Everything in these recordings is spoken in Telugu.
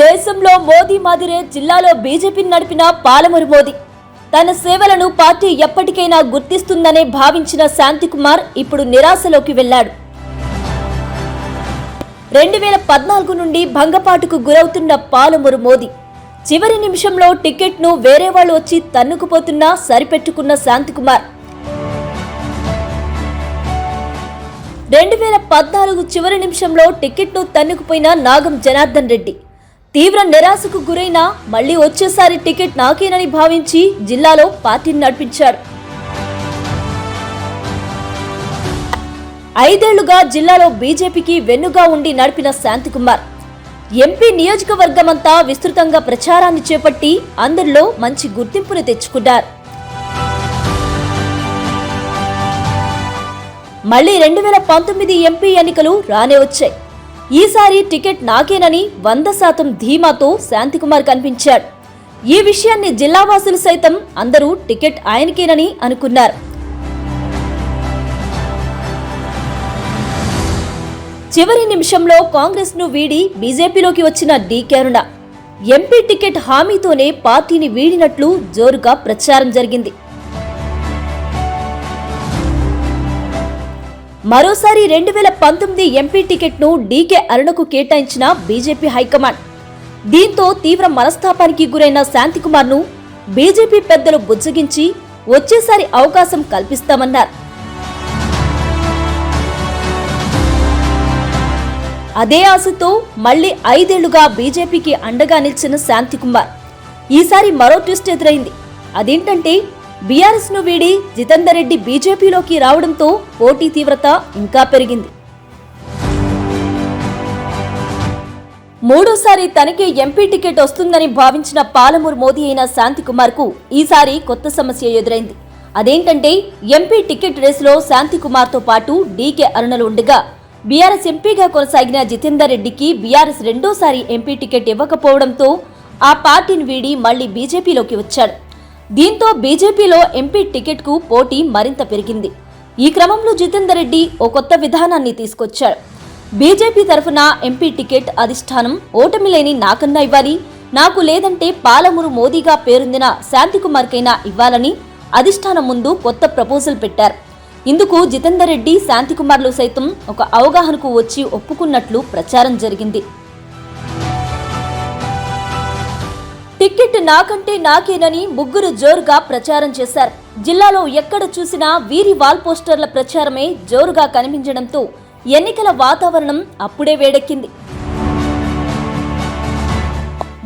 దేశంలో మోదీ మాదిరే జిల్లాలో బీజేపీని నడిపిన పాలమూరు మోదీ. తన సేవలను పార్టీ ఎప్పటికైనా గుర్తిస్తుందనే భావించిన శాంతికుమార్ ఇప్పుడు నిరాశలోకి వెళ్ళాడు రెండు వేల పద్నాలుగు నుండి భంగపాటుకు గురవుతున్న పాలమూరు మోదీ చివరి నిమిషంలో టికెట్ను వేరే వాళ్ళు వచ్చి తన్నుకుపోతున్నా సరిపెట్టుకున్న శాంతికుమార్. రెండు వేల పద్నాలుగు చివరి నిమిషంలో టికెట్ను తన్నుకుపోయిన నాగం జనార్దన్ రెడ్డి తీవ్ర నిరాశకు గురైన మళ్ళీ వచ్చేసారి టికెట్ నాకేనని భావించి జిల్లాలో పార్టీని నడిపించారు. ఐదేళ్ళుగా జిల్లాలో బీజేపీకి వెన్నుగా ఉండి నడిపిన శాంతికుమార్. ఎంపీ నియోజకవర్గమంతా విస్తృతంగా ప్రచారాన్ని చేపట్టి అందరిలో మంచి గుర్తింపును తెచ్చుకున్నారు. మళ్ళీ రెండు వేల పంతొమ్మిది ఎంపీ ఎన్నికలు రానే వచ్చాయి. ఈసారి టికెట్ నాకేనని వంద శాతం ధీమాతో శాంతికుమార్ కనిపించాడు. ఈ విషయాన్ని జిల్లావాసులు సైతం అందరూ టికెట్ ఆయనకేనని అనుకున్నారు. చివరి నిమిషంలో కాంగ్రెస్ను వీడి బీజేపీలోకి వచ్చిన డీకే ఎంపీ టికెట్ హామీతోనే పార్టీని వీడినట్లు జోరుగా ప్రచారం జరిగింది. మరోసారి రెండు వేల పంతొమ్మిది ఎంపీ టికెట్ను డీకే అరుణకు కేటాయించిన బీజేపీ హైకమాండ్. దీంతో తీవ్ర మనస్తాపానికి గురైన శాంతికుమార్ను బీజేపీ పెద్దలు బుజ్జగించి వచ్చేసారి అవకాశం కల్పిస్తామన్నారు. అదే ఆశతో మళ్ళీ ఐదేళ్ళుగా బీజేపీకి అండగా నిలిచిన శాంతికుమార్. ఈసారి మరో ట్విస్ట్ ఎదురైంది. అదేంటంటే బీఆర్ఎస్ను వీడి జితేందర్ రెడ్డి బీజేపీలోకి రావడంతో పోటీ తీవ్రత ఇంకా పెరిగింది. మూడోసారి తనకే ఎంపీ టికెట్ వస్తుందని భావించిన పాలమూరు మోదీ అయిన శాంతికుమార్కు ఈసారి కొత్త సమస్య ఎదురైంది. అదేంటంటే ఎంపీ టికెట్ రేసులో శాంతికుమార్తో పాటు డీకే అరుణలు ఉండగా బీఆర్ఎస్ ఎంపీగా కొనసాగిన జితేందర్ రెడ్డికి బీఆర్ఎస్ రెండోసారి ఎంపీ టికెట్ ఇవ్వకపోవడంతో ఆ పార్టీని వీడి మళ్ళీ బీజేపీలోకి వచ్చాడు. దీంతో బీజేపీలో ఎంపీ టికెట్కు పోటీ మరింత పెరిగింది. ఈ క్రమంలో జితేందర్ రెడ్డి ఓ కొత్త విధానాన్ని తీసుకొచ్చారు. బీజేపీ తరఫున ఎంపీ టికెట్ అధిష్టానం ఓటమి లేని నాకన్నా ఇవ్వాలి నాకు లేదంటే పాలమూరు మోదీగా పేరొందిన శాంతికుమార్కైనా ఇవ్వాలని అధిష్టానం ముందు కొత్త ప్రపోజల్ పెట్టారు. ఇందుకు జితేందర్ రెడ్డి శాంతికుమార్లు సైతం ఒక అవగాహనకు వచ్చి ఒప్పుకున్నట్లు ప్రచారం జరిగింది. టికెట్ నాకంటే నాకేనని ముగ్గురు జోరుగా ప్రచారం చేశారు. జిల్లాలో ఎక్కడ చూసినా వీరి వాల్ పోస్టర్ల ప్రచారమే జోరుగా కనిపించడంతో ఎన్నికల వాతావరణం అప్పుడే వేడెక్కింది.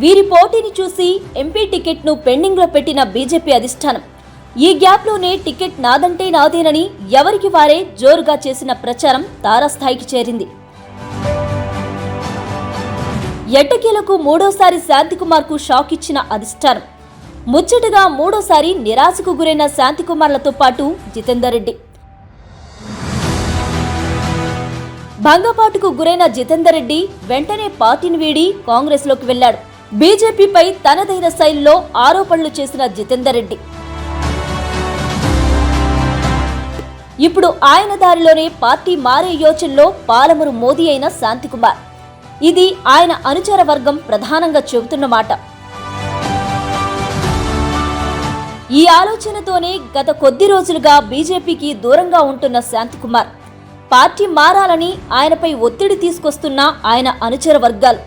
వీరి పోటీని చూసి ఎంపీ టికెట్ను పెండింగ్లో పెట్టిన బీజేపీ అధిష్టానం. ఈ గ్యాప్లోనే టికెట్ నాదంటే నాదేనని ఎవరికి వారే జోరుగా చేసిన ప్రచారం తారాస్థాయికి చేరింది. ఎట్టకేలకు మూడోసారి శాంతికుమార్కు షాక్ ఇచ్చిన అధిష్టానం. ముచ్చటగా మూడోసారి నిరాశకు గురైన శాంతికుమార్లతో పాటు జితేందర్ రెడ్డి. భంగపాటుకు గురైన జితేందర్ రెడ్డి వెంటనే పార్టీని వీడి కాంగ్రెస్లోకి వెళ్ళాడు బీజేపీపై తనదైన శైలిలో ఆరోపణలు చేసిన జితేందర్ రెడ్డి. ఇప్పుడు ఆయన దారిలోనే పార్టీ మారే యోచనలో పాలమూరు మోదీ అయిన శాంతికుమార్. ఇది ఆయన అనుచర వర్గం ప్రధానంగా చెబుతున్న మాట. ఈ ఆలోచనతోనే గత కొద్ది రోజులుగా బీజేపీకి దూరంగా ఉంటున్న శాంతికుమార్. పార్టీ మారాలని ఆయనపై ఒత్తిడి తీసుకొస్తున్న ఆయన అనుచర వర్గాలు.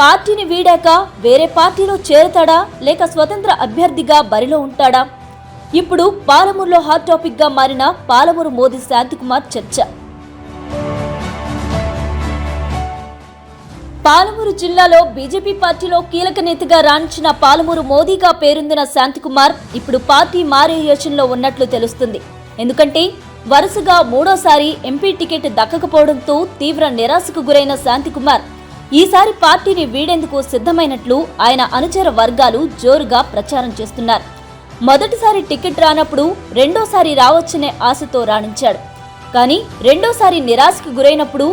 పార్టీని వీడాక వేరే పార్టీలో చేరుతాడా లేక స్వతంత్ర అభ్యర్థిగా బరిలో ఉంటాడా? ఇప్పుడు పాలమూరులో హాట్ టాపిక్గా మారిన పాలమూరు మోదీ శాంతికుమార్ చర్చ. పాలమూరు జిల్లాలో బీజేపీ పార్టీలో కీలక నేతగా రాణించిన పాలమూరు మోదీగా పేరొందిన శాంతికుమార్ ఇప్పుడు పార్టీ మారే యోచనలో ఉన్నట్లు తెలుస్తుంది. ఎందుకంటే వరుసగా మూడోసారి ఎంపీ టికెట్ దక్కకపోవడంతో తీవ్ర నిరాశకు గురైన శాంతికుమార్ ఈసారి పార్టీని వీడేందుకు సిద్ధమైనట్లు ఆయన అనుచర వర్గాలు జోరుగా ప్రచారం చేస్తున్నారు. మొదటిసారి టికెట్ రానప్పుడు రెండోసారి రావచ్చనే ఆశతో రాణించాడు. కానీ రెండోసారి నిరాశకు గురైనప్పుడు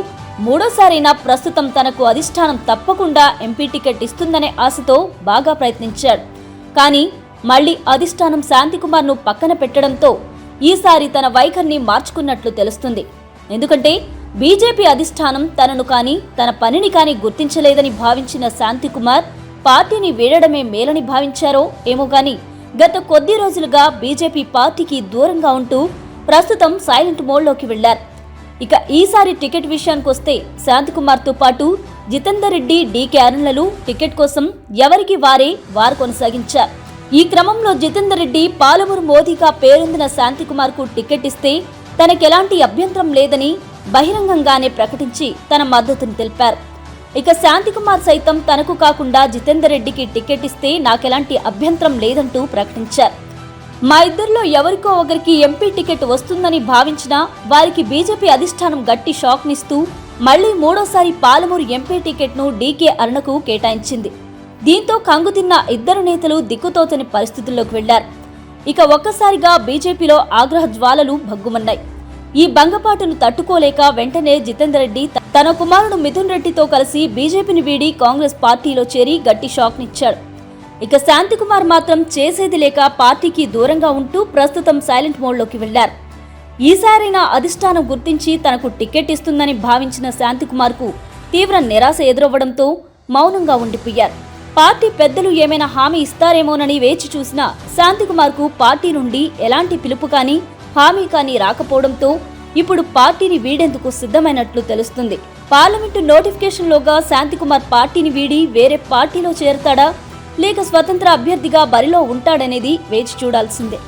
మూడోసారైనా ప్రస్తుతం తనకు అధిష్టానం తప్పకుండా ఎంపీ టికెట్ ఇస్తుందనే ఆశతో బాగా ప్రయత్నించాడు. కానీ మళ్ళీ అధిష్టానం శాంతికుమార్ను పక్కన పెట్టడంతో ఈసారి తన వైఖరిని మార్చుకున్నట్లు తెలుస్తుంది. ఎందుకంటే బీజేపీ అధిష్టానం తనను కాని తన పనిని కాని గుర్తించలేదని భావించిన శాంతికుమార్ పార్టీని వీడడమే మేలని భావించారో ఏమో గాని గత కొద్ది రోజులుగా బీజేపీ పార్టీకి దూరంగా ఉంటూ ప్రస్తుతం సైలెంట్ మోడ్లోకి వెళ్ళారు ఇక ఈసారి టికెట్ విషయానికొస్తే శాంతికుమార్తో పాటు జితేందర్ రెడ్డి డీకే అరుణ్లను టికెట్ కోసం ఎవరికి వారే వారు కొనసాగించారు. ఈ క్రమంలో జితేందర్ రెడ్డి పాలమూరు మోదీగా పేరొందిన శాంతికుమార్కు టికెట్ ఇస్తే తనకెలాంటి అభ్యంతరం లేదని బహిరంగంగానే ప్రకటించి తన మద్దతుని తెలిపారు. ఇక శాంతికుమార్ సైతం తనకు కాకుండా జితేందర్ రెడ్డికి టికెట్ ఇస్తే నాకెలాంటి అభ్యంతరం లేదంటూ ప్రకటించారు. మా ఇద్దరిలో ఎవరికో ఒకరికి ఎంపీ టికెట్ వస్తుందని భావించినా వారికి బీజేపీ అధిష్టానం గట్టి షాక్నిస్తూ మళ్ళీ మూడోసారి పాలమూరు ఎంపీ టికెట్ను డీకే అరుణకు కేటాయించింది. దీంతో కంగుతిన్న ఇద్దరు నేతలు దిక్కుతోచని పరిస్థితుల్లోకి వెళ్ళారు. ఇక ఒక్కసారిగా బీజేపీలో ఆగ్రహ జ్వాలలు భగ్గుమన్నాయి. ఈ భంగపాటును తట్టుకోలేక వెంటనే జితేందర్ రెడ్డి తన కుమారుడు మిథున్ రెడ్డితో కలిసి బీజేపీని వీడి కాంగ్రెస్ పార్టీలో చేరి గట్టి షాక్నిచ్చాడు. ఇక శాంతికుమార్ మాత్రం చేసేది లేక పార్టీకి దూరంగా ఉంటూ ప్రస్తుతం సైలెంట్ మోడ్లోకి వెళ్ళారు. ఈసారైనా అధిష్టానం గుర్తించి తనకు టికెట్ ఇస్తుందని భావించిన శాంతికుమార్కు తీవ్ర నిరాశ ఎదురవ్వడంతో మౌనంగా ఉండిపోయారు. పార్టీ పెద్దలు ఏమైనా హామీ ఇస్తారేమోనని వేచి చూసిన శాంతికుమార్కు పార్టీ నుండి ఎలాంటి పిలుపు కానీ హామీ కానీ రాకపోవడంతో ఇప్పుడు పార్టీని వీడేందుకు సిద్ధమైనట్లు తెలుస్తుంది. పార్లమెంటు నోటిఫికేషన్లోగా శాంతికుమార్ పార్టీని వీడి వేరే పార్టీలో చేరతాడా? లేక స్వతంత్ర అభ్యర్థిగా బరిలో ఉంటాడనేది వేచి చూడాల్సిందే.